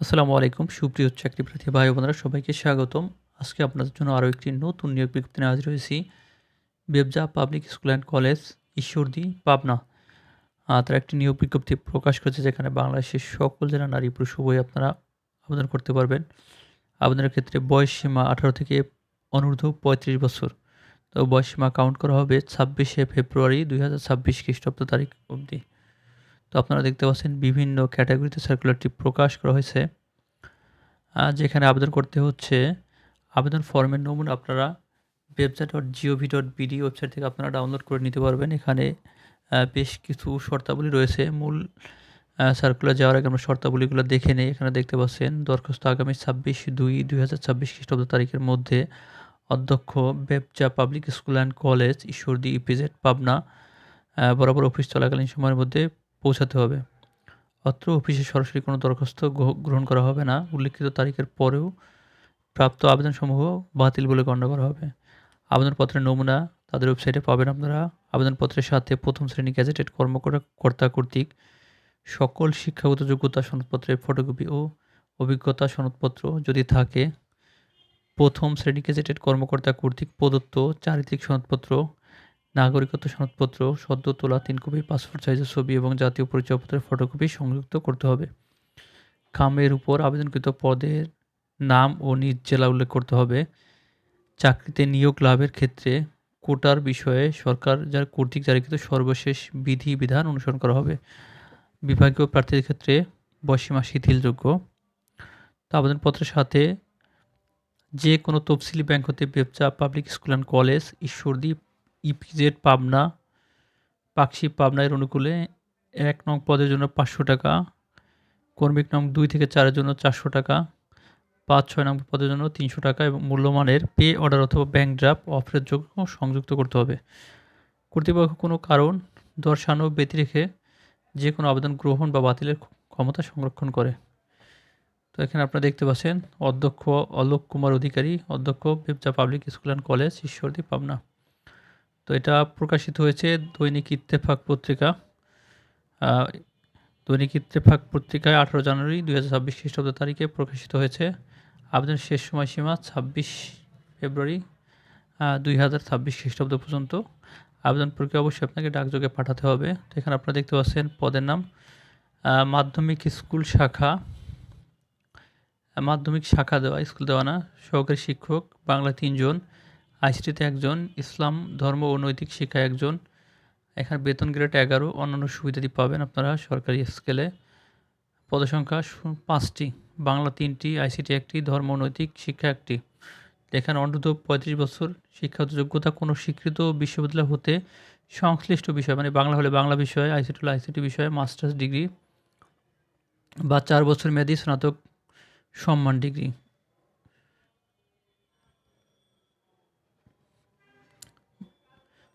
আসসালামু আলাইকুম, সুপ্রিয় চাকরি প্রার্থী ভাই বোনেরা, সবাইকে স্বাগতম। আজকে আপনাদের জন্য আরও একটি নতুন নিয়োগ বিজ্ঞপ্তি নিয়ে হাজির হয়েছি। BEPZA public school and college, Ishwardi, Pabna. তারা একটি নিয়োগ বিজ্ঞপ্তি প্রকাশ করেছে যেখানে বাংলাদেশের সকল জেলা নারী পুরুষ উভয় আপনারা আবেদন করতে পারবেন। আবেদনের ক্ষেত্রে বয়স সীমা আঠারো থেকে অনূর্ধ্ব পঁয়ত্রিশ বছর। তো বয়স সীমা কাউন্ট করা হবে ছাব্বিশে ফেব্রুয়ারি দুই হাজার ছাব্বিশ খ্রিস্টাব্দ তারিখ অবধি। তো আপনারা দেখতে পাচ্ছেন বিভিন্ন ক্যাটাগরিতে সার্কুলারটি প্রকাশ করা হয়েছে। যেখানে আবেদন করতে হচ্ছে, আবেদন ফর্মের নমুনা আপনারা website dot GOV dot BD website থেকে আপনারা ডাউনলোড করে নিতে পারবেন। এখানে বেশ কিছু শর্তাবলী রয়েছে। মূল সার্কুলার যাওয়ার আগে আমরা শর্তাবলীগুলো দেখে নেই। এখানে দেখতে পাচ্ছেন, দরখাস্ত আগামী ছাব্বিশ দুই দুই হাজার ছাব্বিশ খ্রিস্টাব্দ তারিখের মধ্যে অধ্যক্ষ BEPZA public school and college Ishwardi, EPZ, Pabna বরাবর অফিস চলাকালীন সময়ের মধ্যে পৌঁছাতে হবে। অত্র অফিসে সরাসরি কোনো দরখাস্ত গ্রহ- গ্রহণ করা হবে না। উল্লিখিত তারিখের পরেও প্রাপ্ত আবেদনসমূহ বাতিল বলে গণ্য করা হবে। আবেদনপত্রের নমুনা তাদের ওয়েবসাইটে পাবেন আপনারা। আবেদনপত্রের সাথে প্রথম শ্রেণি গ্যাজেটেড কর্মকর্তা কর্তা কর্তৃক সকল শিক্ষাগত যোগ্যতা সনদপত্রের ফটোকপি ও অভিজ্ঞতা সনদপত্র যদি থাকে, প্রথম শ্রেণি গেজেটেড কর্মকর্তা কর্তৃক প্রদত্ত চারিত্রিক সনদপত্র নাগরিকত্ব সনদপত্র, সদ্য তোলা তিন কপি, পাসপোর্ট সাইজের ছবি এবং জাতীয় পরিচয়পত্রের ফটোকপি সংযুক্ত করতে হবে। কামের উপর আবেদনকৃত পদের নাম ও নিজ জেলা উল্লেখ করতে হবে। চাকরিতে নিয়োগ লাভের ক্ষেত্রে কোটার বিষয়ে সরকার যার কর্তৃক জারিকৃত সর্বশেষ বিধি বিধান অনুসরণ করা হবে। বিভাগীয় প্রার্থীদের ক্ষেত্রে বয়সীমা শিথিলযোগ্য। তো আবেদনপত্রের সাথে যে কোনো তফসিলি ব্যাংক হতে ব্যবসা public school and college, Ishwardi EPZ Pabna Pakshi Pabna এর অনুকূলে এক নং পদের জন্য পাঁচশো টাকা, কর্মিক নং দুই থেকে চারের জন্য চারশো টাকা, পাঁচ ছয় নম্বর পদের জন্য তিনশো টাকা এবং মূল্যমানের পে অর্ডার অথবা ব্যাংক ড্রাফট অফারের যোগ্য সংযুক্ত করতে হবে। কর্তৃপক্ষ কোনো কারণ, দর্শানো, ব্যতি রেখে যে কোনো আবেদন গ্রহণ বা বাতিলের ক্ষমতা সংরক্ষণ করে। তো এখানে আপনারা দেখতে পাচ্ছেন, অধ্যক্ষ অলোক কুমার অধিকারী, অধ্যক্ষ BEPZA public school and college, Ishwardi, Pabna. তো এটা প্রকাশিত হয়েছে দৈনিক ইত্তেফাক পত্রিকা। দৈনিক ইত্তেফাক পত্রিকায় আঠারো জানুয়ারি দুই হাজার ছাব্বিশ খ্রিস্টাব্দ তারিখে প্রকাশিত হয়েছে। আবেদন শেষ সময়সীমা ছাব্বিশ ফেব্রুয়ারি দুই হাজার ছাব্বিশ খ্রিস্টাব্দ পর্যন্ত। আবেদন প্রক্রিয়া অবশ্যই আপনাকে ডাকযোগে পাঠাতে হবে। তো এখানে আপনারা দেখতে পাচ্ছেন পদের নাম। মাধ্যমিক স্কুল শাখা। মাধ্যমিক শাখা দেওয়া, স্কুল দেওয়া না, সহকারী শিক্ষক বাংলা তিনজন। আইসিটিতে একজন, ইসলাম ধর্ম ও নৈতিক শিক্ষা একজন। এখানে বেতন গ্রেড এগারো, অন্যান্য সুবিধাদি পাবেন আপনারা সরকারি স্কেলে পদসংখ্যা পাঁচটি, বাংলা তিনটি, আইসিটি একটি, ধর্ম নৈতিক শিক্ষা একটি। এখানে অন্তত পঁয়ত্রিশ বছর শিক্ষাগত যোগ্যতা কোনো স্বীকৃত বিশ্ববিদ্যালয় হতে সংশ্লিষ্ট বিষয় মানে বাংলা হলে বাংলা বিষয়ে, আইসিটি হলে আইসিটি বিষয়ে, মাস্টার্স ডিগ্রি বা চার বছর মেয়াদী স্নাতক সম্মান ডিগ্রি।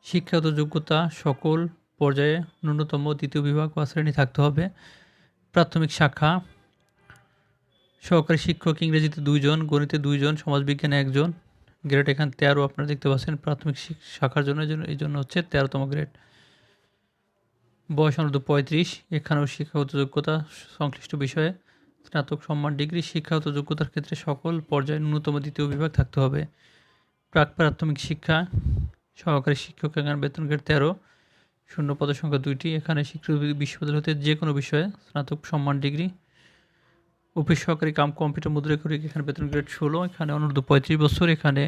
শিক্ষাগত যোগ্যতা সকল পর্যায়ে ন্যূনতম দ্বিতীয় বিভাগ বা শ্রেণি থাকতে হবে। প্রাথমিক শাখা, সহকারী শিক্ষক ইংরেজিতে দুইজন, গণিতে দুইজন, সমাজবিজ্ঞানে একজন। গ্রেড এখানে তেরো আপনারা দেখতে পাচ্ছেন। প্রাথমিক শাখার জন্য এই জন্য হচ্ছে তেরোতম গ্রেড বয়স অনূর্ধ্ব পঁয়ত্রিশ। এখানেও শিক্ষাগত যোগ্যতা সংশ্লিষ্ট বিষয়ে স্নাতক সম্মান ডিগ্রি। শিক্ষাগত যোগ্যতার ক্ষেত্রে সকল পর্যায়ে ন্যূনতম দ্বিতীয় বিভাগ থাকতে হবে। প্রাক প্রাথমিক শিক্ষা সহকারী শিক্ষক এখানে বেতন গ্রেড তেরো, শূন্য পদের সংখ্যা দুইটি। এখানে স্বীকৃত বিশ্ববিদ্যালয় হতে যে কোনো বিষয়ে স্নাতক সম্মান ডিগ্রি। অফিস সহকারী কাম কম্পিউটার মুদ্রা করি এখানে বেতন গ্রেড ষোলো, এখানে অনূর্ধ্ব পঁয়ত্রিশ বছর। এখানে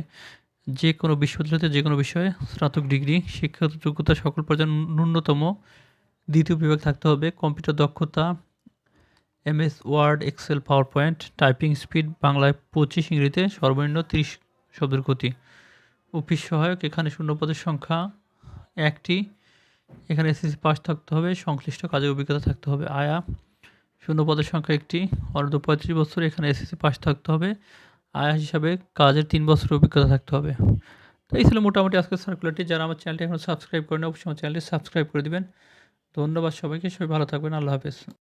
যে কোনো বিশ্ববিদ্যালয়তে যে কোনো বিষয়ে স্নাতক ডিগ্রি। শিক্ষাগত যোগ্যতা সকল পর্যায়ে ন্যূনতম। দ্বিতীয় বিভাগ থাকতে হবে কম্পিউটার দক্ষতা, MS, Word, Excel PowerPoint typing speed, বাংলায় পঁচিশ ইংরেজিতে সর্বনিম্ন তিরিশ শব্দের গতি। অফিস সহায়ক, এখানে শূন্য পদের সংখ্যা একটি। এখানে এসএসসি পাস থাকতে হবে, সংশ্লিষ্ট কাজের অভিজ্ঞতা থাকতে হবে, আয়া। শূন্য পদের সংখ্যা একটি, অর্ধ পঁয়ত্রিশ বছর, এখানে এসএসসি পাস থাকতে হবে। আয়া হিসাবে কাজের তিন বছরের অভিজ্ঞতা থাকতে হবে। তো এই ছিল মোটামুটি আজকের সার্কুলারটি যারা আমার চ্যানেলটি এখন সাবস্ক্রাইব করেন অবশ্যই আমার চ্যানেলটি সাবস্ক্রাইব করে দেবেন। ধন্যবাদ সবাইকে, সবাই ভালো থাকবেন, আল্লাহ হাফেজ।